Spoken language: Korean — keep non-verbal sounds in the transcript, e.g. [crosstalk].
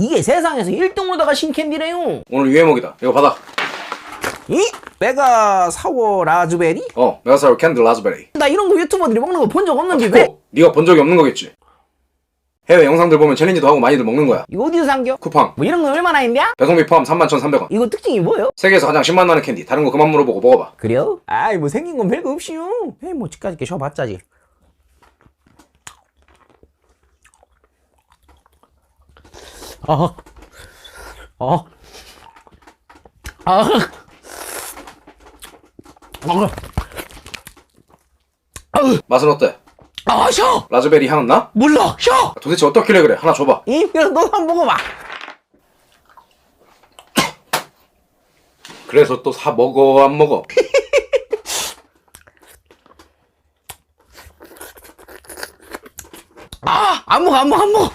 이게 세상에서 1등으로다가 신캔디래요. 오늘 유해목이다. 이거 받아. 이? 메가 사워 라즈베리? 어, 메가사로 캔들 라즈베리. 나 이런 거 유튜버들이 먹는 거 본 적 없는데 왜? 어, 네가 본 적이 없는 거겠지. 해외 영상들 보면 챌린지도 하고 많이들 먹는 거야. 이거 어디서 산겨? 쿠팡. 뭐 이런 거 얼마나 있냐? 배송비 포함 31,300원. 이거 특징이 뭐예요? 세계에서 가장 신맛 나는 캔디. 다른 거 그만 물어보고 먹어봐. 그래요? 아이 뭐 생긴 건 별거 없이요. 에이 뭐 집까지 쉬어봤자지. 아, 아, 아, 아, 맛은 어때? 아, 쉬어. 라즈베리 향은 나? 몰라, 쉬어. 도대체 어떻길래 그래? 하나 줘봐. 이, 그럼 너 한번 먹어봐. 그래서 또 사 먹어 안 먹어? [laughs] 아, 안 먹어, 안 먹어, 안 먹어.